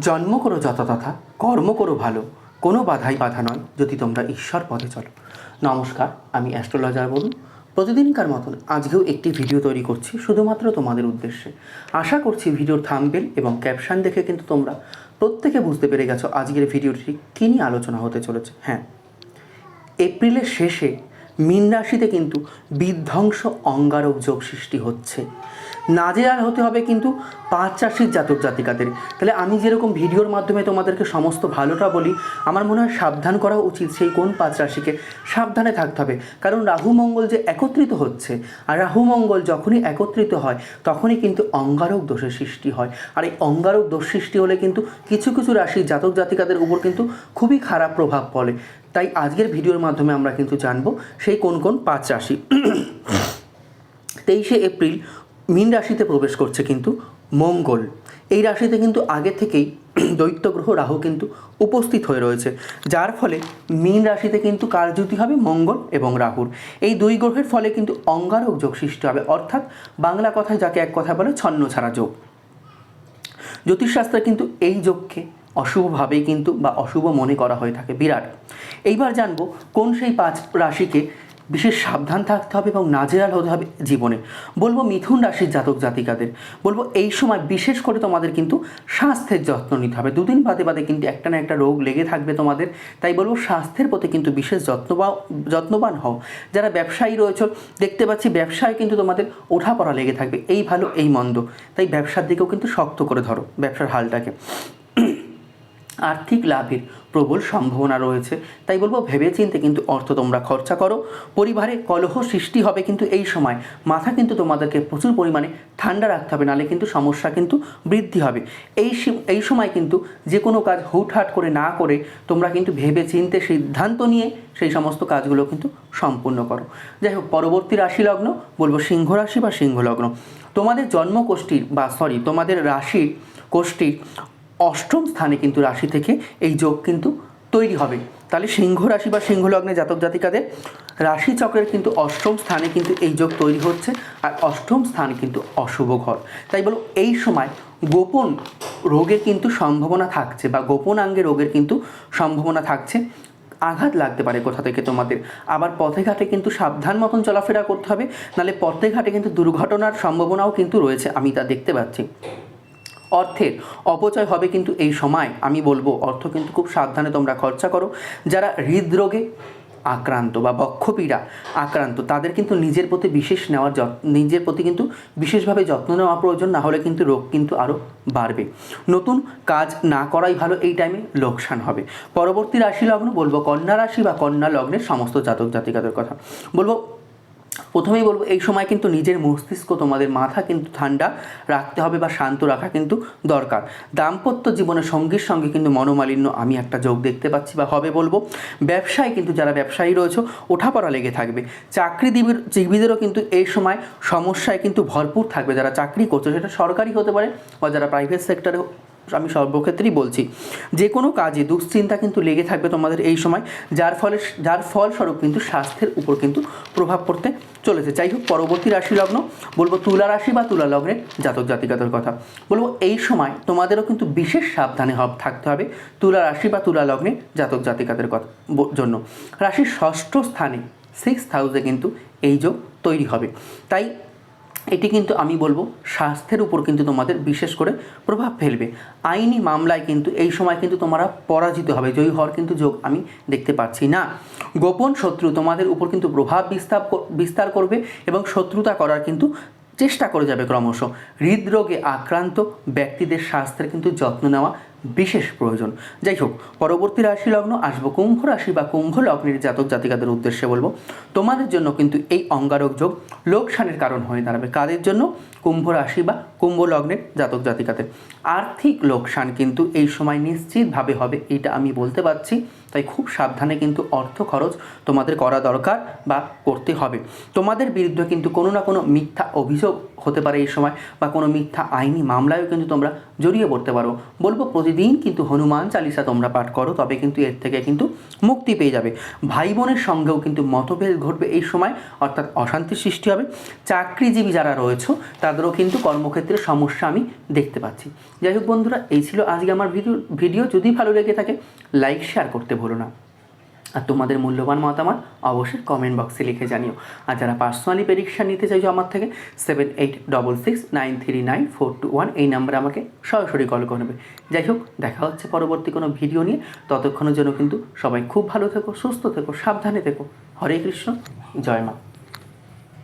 জন্ম করো যথাতথা কর্ম করো ভালো, কোনো বাধাই বাধা নয়, যদি তোমরা ঈশ্বর পথে চলো। নমস্কার, আমি অ্যাস্ট্রোলজার বলুন প্রতিদিনকার মতন আজকেও একটি ভিডিও তৈরি করছি শুধুমাত্র তোমাদের উদ্দেশ্যে। আশা করছি ভিডিওর থাম্বেল এবং ক্যাপশন দেখে কিন্তু তোমরা প্রত্যেকে বুঝতে পেরে গেছো আজকের ভিডিওটি কী নিয়ে আলোচনা হতে চলেছে। হ্যাঁ এপ্রিলের শেষে মীন রাশিতে কিন্তু বিধ্বংস অঙ্গারক যোগ সৃষ্টি হচ্ছে। নাজেহাল হতে হবে কিন্তু পাঁচ রাশির জাতক জাতিকাদের। তাহলে আমি যেরকম ভিডিওর মাধ্যমে তোমাদেরকে সমস্ত ভালোটা বলি, আমার মনে হয় সাবধান করা উচিত সেই কোন পাঁচ রাশিকে সাবধানে থাকতে হবে। কারণ রাহু মঙ্গল যে একত্রিত হচ্ছে, আর রাহু মঙ্গল যখনই একত্রিত হয়, তখনই কিন্তু অঙ্গারক দোষের সৃষ্টি হয়। আর এই অঙ্গারক দোষ সৃষ্টি হলে কিন্তু কিছু কিছু রাশির জাতক জাতিকাদের উপর কিন্তু খুবই খারাপ প্রভাব পড়ে। তাই আজকের ভিডিওর মাধ্যমে আমরা কিন্তু জানব, সেই কোন কোন পাঁচ রাশি। তেইশে এপ্রিল মীন রাশিতে প্রবেশ করছে কিন্তু মঙ্গল। এই রাশিতে কিন্তু আগে থেকেই দৈত্য গ্রহ রাহু কিন্তু উপস্থিত হয়ে রয়েছে, যার ফলে মীন রাশিতে কিন্তু কারযুতি হবে মঙ্গল এবং রাহুর। এই দুই গ্রহের ফলে কিন্তু অঙ্গারক যোগ সৃষ্টি হবে, অর্থাৎ বাংলা কথায় যাকে এক কথা বলে ছন্ন ছাড়া যোগ। জ্যোতিষশাস্ত্রে কিন্তু এই যোগকে অশুভভাবেই কিন্তু বা অশুভ মনে করা হয়ে থাকে, বিরাট। এইবার জানব কোন সেই পাঁচ রাশিকে বিশেষ সাবধান থাকতে হবে এবং নাজেরাল হতে হবে জীবনে। বলব মিথুন রাশির জাতক জাতিকাদের। বলব এই সময় বিশেষ করে তোমাদের কিন্তু স্বাস্থ্যের যত্ন নিতে হবে। দুদিন বাদে বাদে কিন্তু একটা না একটা রোগ লেগে থাকবে তোমাদের। তাই বলব স্বাস্থ্যের প্রতি কিন্তু বিশেষ যত্নবা যত্নবান হও। যারা ব্যবসায়ী রয়েছে, দেখতে পাচ্ছি ব্যবসায় কিন্তু তোমাদের ওঠাপড়া লেগে থাকবে। এই ভালো, এই মন্দ। তাই ব্যবসার দিকেও কিন্তু শক্ত করে ধরো ব্যবসার হালটাকে। আর্থিক লাভের প্রবল সম্ভাবনা রয়েছে। তাই বলব, ভেবেচিন্তে কিন্তু অর্থ তোমরা খরচা করো। পরিবারে কলহ সৃষ্টি হবে কিন্তু এই সময়। মাথা কিন্তু তোমাদেরকে প্রচুর পরিমাণে ঠান্ডা রাখতে হবে নাহলে কিন্তু সমস্যা কিন্তু বৃদ্ধি হবে। এই এই সময় কিন্তু যে কোনো কাজ হুটহাট করে না করে তোমরা কিন্তু ভেবে চিনতে সিদ্ধান্ত নিয়ে সেই সমস্ত কাজগুলো কিন্তু সম্পূর্ণ করো। যাই হোক, পরবর্তী রাশি লগ্ন বলব সিংহ রাশি বা সিংহ লগ্ন তোমাদের জন্মকোষ্ঠীর বা সরি তোমাদের রাশির কোষ্ঠীর অষ্টম স্থানে কিন্তু রাশি থেকে এই যোগ কিন্তু তৈরি হবে। তাহলে সিংহ রাশি বা সিংহ লগ্নে জাতক জাতিকাদের রাশি চক্রের কিন্তু অষ্টম স্থানে কিন্তু এই যোগ তৈরি হচ্ছে আর অষ্টম স্থান কিন্তু অশুভ ঘর। তাই বলো, এই সময় গোপন রোগের কিন্তু সম্ভাবনা থাকছে বা গোপন আঙ্গে রোগের কিন্তু সম্ভাবনা থাকছে। আঘাত লাগতে পারে কোথা থেকে তোমাদের। আবার পথে ঘাটে কিন্তু সাবধান মতন চলাফেরা করতে হবে, নাহলে পথে ঘাটে কিন্তু দুর্ঘটনার সম্ভাবনাও কিন্তু রয়েছে। আমি তা দেখতে পাচ্ছি। অর্থের অপচয় হবে কিন্তু এই সময়, আমি বলব অর্থ কিন্তু খুব সাবধানে তোমরা খরচা করো। যারা হৃদরোগে আক্রান্ত বা বক্ষপীড়া আক্রান্ত, তাদের কিন্তু নিজের প্রতি বিশেষ নেওয়ার যত্ন নিজের প্রতি কিন্তু বিশেষভাবে যত্ন নেওয়া প্রয়োজন, না হলে কিন্তু রোগ কিন্তু আরও বাড়বে। নতুন কাজ না করাই ভালো, এই টাইমে লোকসান হবে। পরবর্তী রাশি লগ্ন, বলব কন্যা রাশি বা কন্যা লগ্নের সমস্ত জাতক জাতিকাদের কথা। বলব প্রথমেই বলব, এই সময় কিন্তু নিজের মস্তিষ্ক, তোমাদের মাথা কিন্তু ঠান্ডা রাখতে হবে বা শান্ত রাখা কিন্তু দরকার। দাম্পত্য জীবনে সঙ্গীর সঙ্গে কিন্তু মনোমালিন্য, আমি একটা যোগ দেখতে পাচ্ছি বা হবে বলব। ব্যবসায় কিন্তু যারা ব্যবসায়ী রয়েছে, ওঠাপড়া লেগে থাকবে। চাকরিজীবীর জীবীদেরও কিন্তু এই সময় সমস্যায় কিন্তু ভরপুর থাকবে। যারা চাকরি করছে, সেটা সরকারি হতে পারে বা যারা প্রাইভেট সেক্টরে আমি সর্বক্ষেত্রেই বলছি, যে কোনো কাজে দুশ্চিন্তা কিন্তু লেগে থাকবে তোমাদের এই সময়, যার ফলে, যার ফলস্বরূপ কিন্তু স্বাস্থ্যের উপর কিন্তু প্রভাব পড়তে চলেছে। যাই হোক, পরবর্তী রাশি লগ্ন, বলব তুলা রাশি বা তুলা লগ্নের জাতক জাতিকাদের কথা। বলব এই সময় তোমাদেরও কিন্তু বিশেষ সাবধানে হব, থাকতে হবে তুলা রাশি বা তুলা লগ্নের জাতক জাতিকাদের কথা জন্য। রাশির ষষ্ঠ স্থানে সিক্স হাউসে কিন্তু এই যোগ তৈরি হবে। তাই এটি কিন্তু আমি বলব স্বাস্থ্যের উপর কিন্তু তোমাদের বিশেষ করে প্রভাব ফেলবে। আইনি মামলায় কিন্তু এই সময় কিন্তু তোমরা পরাজিত হবে, জয়ী হওয়ার কিন্তু যোগ আমি দেখতে পাচ্ছি না। গোপন শত্রু তোমাদের উপর কিন্তু প্রভাব বিস্তার বিস্তার করবে এবং শত্রুতা করার কিন্তু চেষ্টা করে যাবে ক্রমশ। হৃদরোগে আক্রান্ত ব্যক্তিদের স্বাস্থ্যের কিন্তু যত্ন নেওয়া বিশেষ প্রয়োজন। যাই হোক, পরবর্তী রাশি লগ্ন আসব কুম্ভ রাশি বা কুম্ভ লগ্নের জাতক জাতিকাদের উদ্দেশ্যে বলব, তোমাদের জন্য কিন্তু এই অঙ্গারক যোগ লোকসানের কারণ হয়ে দাঁড়াবে। কাদের জন্য? কুম্ভ রাশি বা কুম্ভ লগ্নের জাতক জাতিকাদের। আর্থিক লোকসান কিন্তু এই সময় নিশ্চিতভাবে হবে, এটা আমি বলতে পারছি। তাই খুব সাবধানে কিন্তু অর্থ খরচ তোমাদের করা দরকার বা করতে হবে। তোমাদের বিরুদ্ধে কিন্তু কোনো না কোনো মিথ্যা অভিযোগ হতে পারে এই সময় বা কোনো মিথ্যা আইনি মামলায়ও কিন্তু তোমরা জড়িয়ে পড়তে পারো। বলব প্রতিদিন কিন্তু হনুমান চালিসা তোমরা পাঠ করো, তবে কিন্তু এর থেকে কিন্তু মুক্তি পেয়ে যাবে। ভাই বোনের সঙ্গেও কিন্তু মতভেদ ঘটবে এই সময়, অর্থাৎ অশান্তির সৃষ্টি হবে। চাকরিজীবী যারা রয়েছে, তাদেরও কিন্তু কর্মক্ষেত্রে সমস্যা আমি দেখতে পাচ্ছি। যাই হোক বন্ধুরা, এই ছিল আজকে আমার ভিডিও ভিডিও। যদি ভালো লেগে থাকে লাইক শেয়ার করতে ভুলো না। আর তোমাদের মূল্যবান মতামত অবশ্যই কমেন্ট বক্সে লিখে জানিও। আর যারা পার্সোনালি পরীক্ষা নিতে চাইছো আমার থেকে seven eight double six nine three nine four two one এই নাম্বারে আমাকে সরাসরি কল করবে। যাই হোক, দেখা হচ্ছে পরবর্তী কোনো ভিডিও নিয়ে। ততক্ষণের জন্য কিন্তু সবাই খুব ভালো থেকো, সুস্থ থেকো, সাবধানে থেকো। হরে কৃষ্ণ, জয় মা।